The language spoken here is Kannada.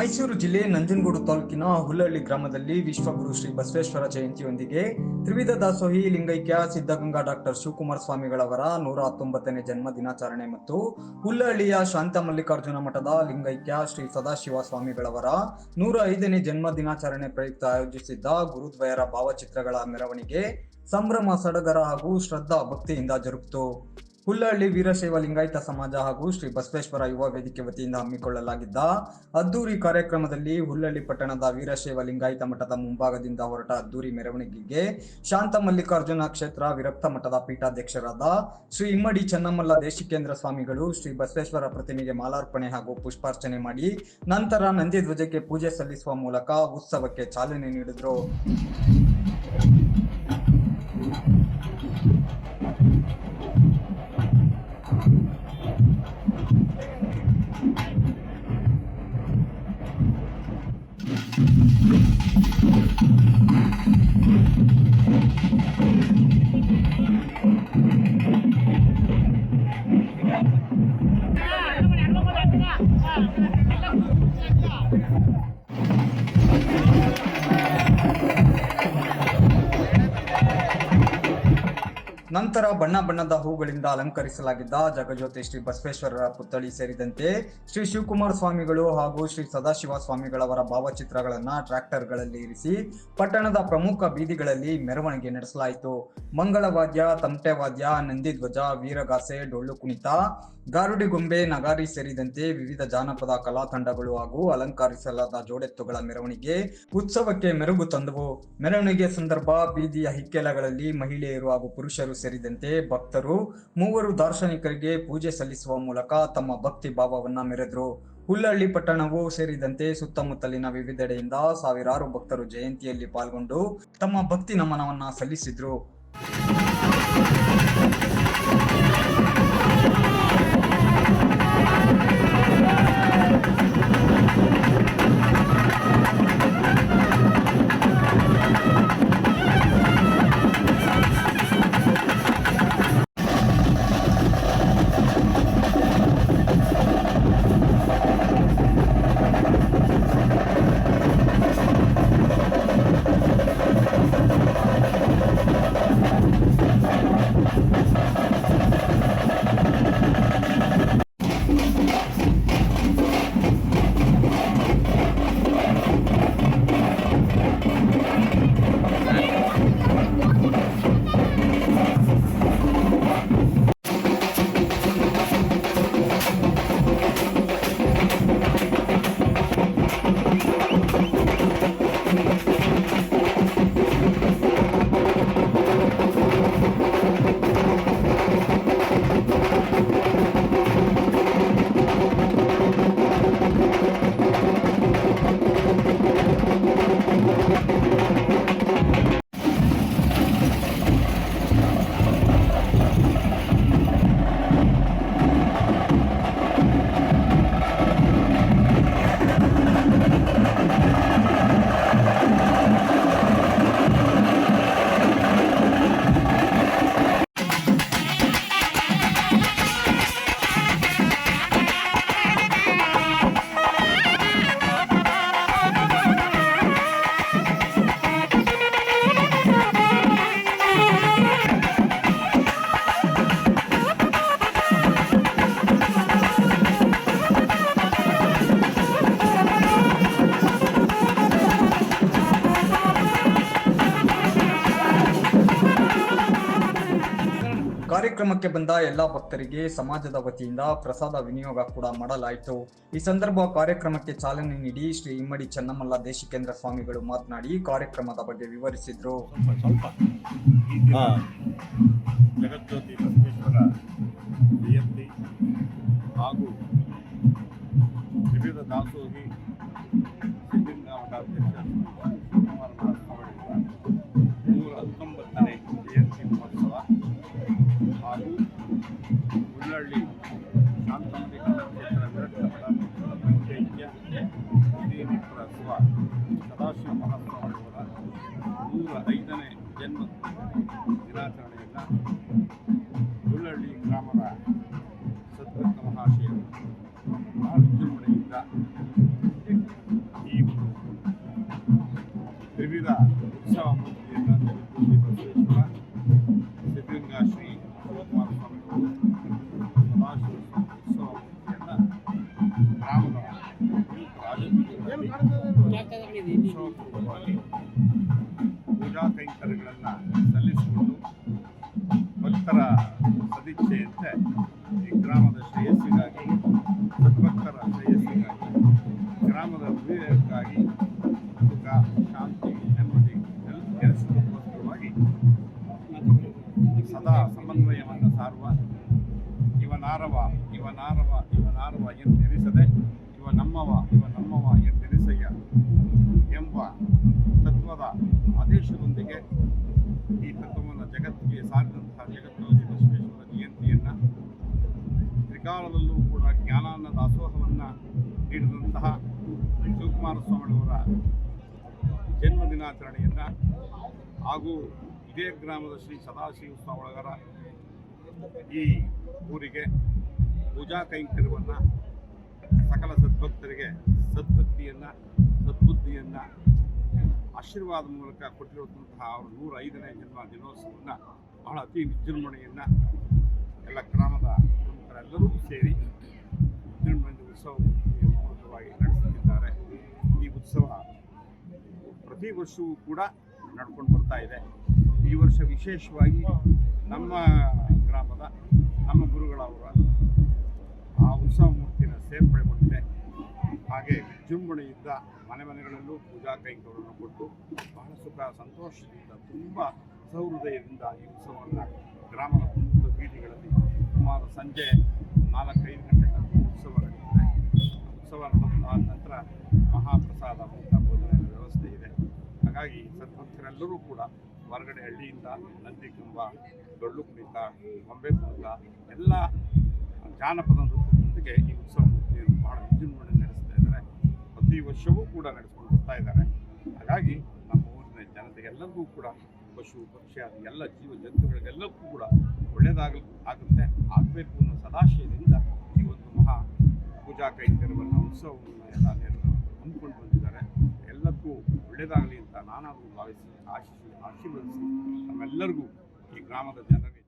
ಮೈಸೂರು ಜಿಲ್ಲೆ ನಂಜನಗೂಡು ತಾಲೂಕಿನ ಹುಲ್ಲಹಳ್ಳಿ ಗ್ರಾಮದಲ್ಲಿ ವಿಶ್ವಗುರು ಶ್ರೀ ಬಸವೇಶ್ವರ ಜಯಂತಿಯೊಂದಿಗೆ ತ್ರಿವಿಧ ದಾಸೋಹಿ ಲಿಂಗೈಕ್ಯ ಸಿದ್ಧಗಂಗಾ ಡಾಕ್ಟರ್ ಶಿವಕುಮಾರ ಸ್ವಾಮಿಗಳವರ ನೂರ ಹತ್ತೊಂಬತ್ತನೇ ಜನ್ಮ ದಿನಾಚರಣೆ ಮತ್ತು ಹುಲ್ಲಹಳ್ಳಿಯ ಶಾಂತ ಮಲ್ಲಿಕಾರ್ಜುನ ಮಠದ ಲಿಂಗೈಕ್ಯ ಶ್ರೀ ಸದಾಶಿವ ಸ್ವಾಮಿಗಳವರ ನೂರ ಐದನೇ ಜನ್ಮ ದಿನಾಚರಣೆ ಪ್ರಯುಕ್ತ ಆಯೋಜಿಸಿದ್ದ ಗುರುದ್ವಯರ ಭಾವಚಿತ್ರಗಳ ಮೆರವಣಿಗೆ ಸಂಭ್ರಮ, ಸಡಗರ ಹಾಗೂ ಶ್ರದ್ಧಾ ಭಕ್ತಿಯಿಂದ ಜರುಗಿತು. ಹುಲ್ಲಹಳ್ಳಿ ವೀರಶೈವ ಲಿಂಗಾಯತ ಸಮಾಜ ಹಾಗೂ ಶ್ರೀ ಬಸವೇಶ್ವರ ಯುವ ವೇದಿಕೆ ವತಿಯಿಂದ ಹಮ್ಮಿಕೊಳ್ಳಲಾಗಿದ್ದ ಅದ್ದೂರಿ ಕಾರ್ಯಕ್ರಮದಲ್ಲಿ ಹುಲ್ಲಹಳ್ಳಿ ಪಟ್ಟಣದ ವೀರಶೈವ ಲಿಂಗಾಯತ ಮಠದ ಮುಂಭಾಗದಿಂದ ಹೊರಟ ಅದ್ದೂರಿ ಮೆರವಣಿಗೆಗೆ ಶಾಂತ ಮಲ್ಲಿಕಾರ್ಜುನ ಕ್ಷೇತ್ರ, ವಿರಕ್ತ ಮಠದ ಪೀಠಾಧ್ಯಕ್ಷರಾದ ಶ್ರೀ ಇಮ್ಮಡಿ ಚನ್ನಮಲ್ಲ ದೇಶಿಕೇಂದ್ರ ಸ್ವಾಮಿಗಳು ಶ್ರೀ ಬಸವೇಶ್ವರ ಪ್ರತಿಮೆಗೆ ಮಾಲಾರ್ಪಣೆ ಹಾಗೂ ಪುಷ್ಪಾರ್ಚನೆ ಮಾಡಿ ನಂತರ ನಂದಿ ಧ್ವಜಕ್ಕೆ ಪೂಜೆ ಸಲ್ಲಿಸುವ ಮೂಲಕ ಉತ್ಸವಕ್ಕೆ ಚಾಲನೆ ನೀಡಿದರು. Thank you. ನಂತರ ಬಣ್ಣ ಬಣ್ಣದ ಹೂಗಳಿಂದ ಅಲಂಕರಿಸಲಾಗಿದ್ದ ಜಗಜ್ಯೋತಿ ಶ್ರೀ ಬಸವೇಶ್ವರರ ಪುತ್ಥಳಿ ಸೇರಿದಂತೆ ಶ್ರೀ ಶಿವಕುಮಾರ ಸ್ವಾಮಿಗಳು ಹಾಗೂ ಶ್ರೀ ಸದಾಶಿವ ಸ್ವಾಮಿಗಳವರ ಭಾವಚಿತ್ರಗಳನ್ನು ಟ್ರ್ಯಾಕ್ಟರ್ಗಳಲ್ಲಿ ಇರಿಸಿ ಪಟ್ಟಣದ ಪ್ರಮುಖ ಬೀದಿಗಳಲ್ಲಿ ಮೆರವಣಿಗೆ ನಡೆಸಲಾಯಿತು. ಮಂಗಳವಾದ್ಯ ತಮಟೆ ವಾದ್ಯ ನಂದಿಧ್ವಜ, ವೀರಗಾಸೆ, ಡೊಳ್ಳು ಕುಣಿತ, ಗಾರುಡಿ ಗೊಂಬೆ, ನಗಾರಿ ಸೇರಿದಂತೆ ವಿವಿಧ ಜಾನಪದ ಕಲಾ ತಂಡಗಳು ಹಾಗೂ ಅಲಂಕರಿಸಲಾದ ಜೋಡೆತ್ತುಗಳ ಮೆರವಣಿಗೆ ಉತ್ಸವಕ್ಕೆ ಮೆರುಗು ತಂದವು. ಮೆರವಣಿಗೆ ಸಂದರ್ಭ ಬೀದಿಯ ಹಿಕ್ಕೆಲಗಳಲ್ಲಿ ಮಹಿಳೆಯರು ಹಾಗೂ ಪುರುಷರು ಸೇರಿದಂತೆ ಭಕ್ತರು ಮೂವರು ದಾರ್ಶನಿಕರಿಗೆ ಪೂಜೆ ಸಲ್ಲಿಸುವ ಮೂಲಕ ತಮ್ಮ ಭಕ್ತಿ ಭಾವವನ್ನ ಮೆರೆದರು. ಹುಲ್ಲಹಳ್ಳಿ ಪಟ್ಟಣವೂ ಸೇರಿದಂತೆ ಸುತ್ತಮುತ್ತಲಿನ ವಿವಿಧೆಡೆಯಿಂದ ಸಾವಿರಾರು ಭಕ್ತರು ಜಯಂತಿಯಲ್ಲಿ ಪಾಲ್ಗೊಂಡು ತಮ್ಮ ಭಕ್ತಿ ನಮನವನ್ನ ಸಲ್ಲಿಸಿದ್ರು. ಕಾರ್ಯಕ್ರಮಕ್ಕೆ ಬಂದ ಎಲ್ಲಾ ಭಕ್ತರಿಗೆ ಸಮಾಜದ ವತಿಯಿಂದ ಪ್ರಸಾದ ವಿನಿಯೋಗ ಕೂಡ ಮಾಡಲಾಯಿತು. ಈ ಸಂದರ್ಭ ಕಾರ್ಯಕ್ರಮಕ್ಕೆ ಚಾಲನೆ ನೀಡಿ ಶ್ರೀ ಇಮ್ಮಡಿ ಚನ್ನಮಲ್ಲ ದೇಶಿಕೇಂದ್ರ ಸ್ವಾಮಿಗಳು ಮಾತನಾಡಿ ಕಾರ್ಯಕ್ರಮದ ಬಗ್ಗೆ ವಿವರಿಸಿದ್ರು. ಮಹಾಸ್ವಾಮಿಯವರ ನೂರ ಐದನೇ ಜನ್ಮ ದಿನಾಚರಣೆಯನ್ನು ಗ್ರಾಮದ ಶ್ರೇಯಸ್ಸಿಗಾಗಿ ಸದ್ಭಕ್ತರ ಶ್ರೇಯಸ್ಸಿಗಾಗಿ ಗ್ರಾಮದ ಅಭಿವೃದ್ಧಿಗಾಗಿ ಸುಖ ಶಾಂತಿ, ನೆಮ್ಮದಿ ಎಲ್ಲ ಕೆಲಸಕ್ಕೋಸ್ಕರವಾಗಿ ಸದಾ ಸಮನ್ವಯವನ್ನು ಸಾರುವ ಇವನಾರವ ಇವನಾರವ ಇವನಾರವ ಎಂದೆನಿಸದೆ ಇವ ನಮ್ಮವ ಇವ ನಮ್ಮವ ಎಂದೆನಿಸಯ್ಯ ಎಂಬ ತತ್ವದ ಆದೇಶದೊಂದಿಗೆ ಈ ತತ್ವವನ್ನು ಜಗತ್ತಿಗೆ ಸಾರಿದಂತಹ ತ್ರಿಕಾಲದಲ್ಲೂ ಕೂಡ ಜ್ಞಾನಾನ್ನ ದಾಸೋಹವನ್ನು ನೀಡಿದಂತಹ ಶಿವಕುಮಾರ ಸ್ವಾಮಿಯವರ ಜನ್ಮ ದಿನಾಚರಣೆಯನ್ನು ಹಾಗೂ ಇದೇ ಗ್ರಾಮದ ಶ್ರೀ ಸದಾಶಿವ ಸ್ವಾಮಿಗಳವರ ಈ ಊರಿಗೆ ಪೂಜಾ ಕೈಂಕರ್ಯವನ್ನು ಸಕಲ ಸದ್ಭಕ್ತರಿಗೆ ಸದ್ಭಕ್ತಿಯನ್ನು, ಸದ್ಬುದ್ಧಿಯನ್ನು ಆಶೀರ್ವಾದ ಮೂಲಕ ಕೊಟ್ಟಿರುವಂತಹ ಅವರ ನೂರ ಐದನೇ ಜನ್ಮ ದಿನೋತ್ಸವವನ್ನು ಬಹಳ ಅತಿ ವಿಜೃಂಭಣೆಯನ್ನು ಎಲ್ಲ ಗ್ರಾಮದ ಪ್ರಮುಖರೆಲ್ಲರೂ ಸೇರಿ ಹನ್ನೆರಡು ಉತ್ಸವ ಮೂಲಕವಾಗಿ ನಡೆಸುತ್ತಿದ್ದಾರೆ. ಈ ಉತ್ಸವ ಪ್ರತಿ ವರ್ಷವೂ ಕೂಡ ನಡ್ಕೊಂಡು ಬರ್ತಾ ಇದೆ. ಈ ವರ್ಷ ವಿಶೇಷವಾಗಿ ನಮ್ಮ ಗ್ರಾಮದ ನಮ್ಮ ಗುರುಗಳವರ ಆ ಉತ್ಸವ ಮೂರ್ತಿನ ಸೇರ್ಪಡೆಗೊಂಡಿದೆ ಹಾಗೆ ವಿಜೃಂಭಣೆಯಿಂದ ಮನೆ ಮನೆಗಳಲ್ಲೂ ಪೂಜಾ ಕೈಂಕರ್ಯವನ್ನು ಕೊಟ್ಟು ಬಹಳ ಸುಖ, ಸಂತೋಷದಿಂದ, ತುಂಬ ಸೌಹೃದಯದಿಂದ ಈ ಉತ್ಸವವನ್ನು ಗ್ರಾಮದ ಪ್ರಮುಖ ಬೀದಿಗಳಲ್ಲಿ ಸುಮಾರು ಸಂಜೆ ನಾಲ್ಕೈದು ಗಂಟೆ ತನಕ ಉತ್ಸವ ನಡೆಯುತ್ತದೆ ಉತ್ಸವ ಆದ ನಂತರ ಮಹಾಪ್ರಸಾದ ಊಟ ಭೋಜನ ವ್ಯವಸ್ಥೆ ಇದೆ. ಹಾಗಾಗಿ ಸದ್ಭಕ್ತರೆಲ್ಲರೂ ಕೂಡ ಹೊರಗಡೆ ಹಳ್ಳಿಯಿಂದ ನಂದಿಕುಂಬ ಡೊಳ್ಳು ಕುಣಿತ, ಗೊಂಬೆ ಕುಣಿತ, ಎಲ್ಲ ಜಾನಪದ ನೃತ್ಯದೊಂದಿಗೆ ಈ ಉತ್ಸವ ಮೂರ್ತಿಯನ್ನು ಬಹಳ ವಿಜೃಂಭಣೆ ನಡೆಸ್ತಾ ಇದ್ದಾರೆ. ಪ್ರತಿ ವರ್ಷವೂ ಕೂಡ ನಡೆಸ್ಕೊಂಡು ಬರ್ತಾ ಇದ್ದಾರೆ. ಹಾಗಾಗಿ ನಮ್ಮ ಊರಿನ ಜನತೆಗೆಲ್ಲರಿಗೂ ಕೂಡ ಪಶು, ಪಕ್ಷಿ ಎಲ್ಲ ಜೀವ ಜಂತುಗಳಿಗೆಲ್ಲಕ್ಕೂ ಕೂಡ ಒಳ್ಳೆಯದಾಗಲಿ ಆಗುತ್ತೆ. ಆಗಬೇಕು ಅನ್ನೋ ಸದಾಶಯದಿಂದ ಈ ಒಂದು ಮಹಾ ಪೂಜಾ ಕೈಂಕರ್ಯವನ್ನು, ಉತ್ಸವವನ್ನು ಎಲ್ಲ ಹಮ್ಮಿಕೊಂಡು ಬಂದಿದ್ದಾರೆ. ಎಲ್ಲಕ್ಕೂ ಒಳ್ಳೆಯದಾಗಲಿ ಅಂತ ನಾನಾದರೂ ಭಾವಿಸಿ, ಆಶಿಸಿ, ಆಶೀರ್ವದಿಸಿ ನಮ್ಮೆಲ್ಲರಿಗೂ ಈ ಗ್ರಾಮದ ಜನರಿಗೆ